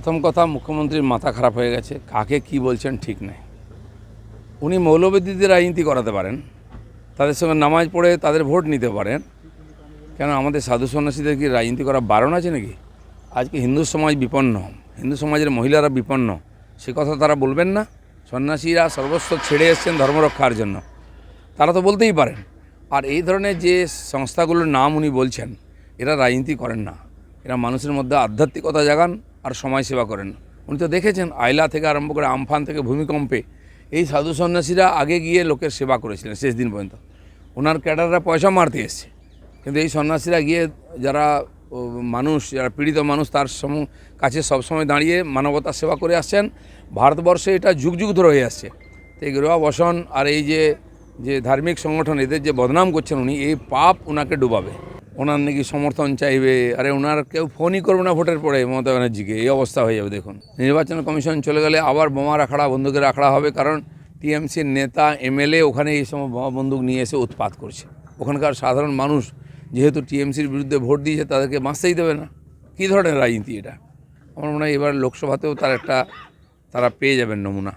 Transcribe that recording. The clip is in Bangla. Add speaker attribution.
Speaker 1: প্রথম কথা, মুখ্যমন্ত্রীর মাথা খারাপ হয়ে গেছে। কাকে কি বলছেন ঠিক নেই। উনি মৌলবাদীদের রাজনীতি করাতে পারেন, তাদের সঙ্গে নামাজ পড়ে তাদের ভোট নিতে পারেন। কেন, আমাদের সাধু সন্ন্যাসীদের কি রাজনীতি করা বারণ আছে নাকি? আজকে হিন্দু সমাজ বিপন্ন, হিন্দু সমাজের মহিলারা বিপন্ন, সে কথা তারা বলবেন না। সন্ন্যাসীরা সর্বস্ব ছেড়ে এসছেন ধর্ম রক্ষার জন্য। তারা তো বলতেই পারেন। আর এই ধরনের যে সংস্থাগুলোর নাম উনি বলছেন, এরা রাজনীতি করেন না। এরা মানুষের মধ্যে আধ্যাত্মিকতা জাগান আর সমাজ সেবা করেন। উনি তো দেখেছেন আইলা থেকে আরম্ভ করে আমফান থেকে ভূমিকম্পে এই সাধু সন্ন্যাসীরা আগে গিয়ে লোকের সেবা করেছিলেন শেষ দিন পর্যন্ত। ওনার ক্যাডাররা পয়সা মারতে এসছে। কিন্তু এই সন্ন্যাসীরা গিয়ে যারা মানুষ, যারা পীড়িত মানুষ, তার সম, কাছে সবসময় দাঁড়িয়ে মানবতার সেবা করে আসছেন। ভারতবর্ষে এটা যুগ যুগ ধরে হয়ে আসছে। তো এই গৃহ বসন আর এই যে যে ধার্মিক সংগঠন, এদের যে বদনাম করছেন উনি, এই পাপ ওনাকে ডুবাবে। ওনার নাকি সমর্থন চাইবে। আরে ওনার কেউ ফোনই করবে না ভোটের পরে মমতা ব্যানার্জিকে। এই অবস্থা হয়ে যাবে, দেখুন। নির্বাচন কমিশন চলে গেলে আবার বোমার আখড়া বন্দুকের আখড়া হবে কারণ টিএমসির নেতা, এমএলএ ওখানে এই সময় বোমা বন্দুক নিয়ে এসে উৎপাত করছে। ওখানকার সাধারণ মানুষ যেহেতু টিএমসির বিরুদ্ধে ভোট দিয়েছে, তাদেরকে বাঁচতেই দেবে না। কী ধরনের রাজনীতি এটা? আমার মনে হয় এবার লোকসভাতেও তার একটা, তারা পেয়ে যাবেন নমুনা।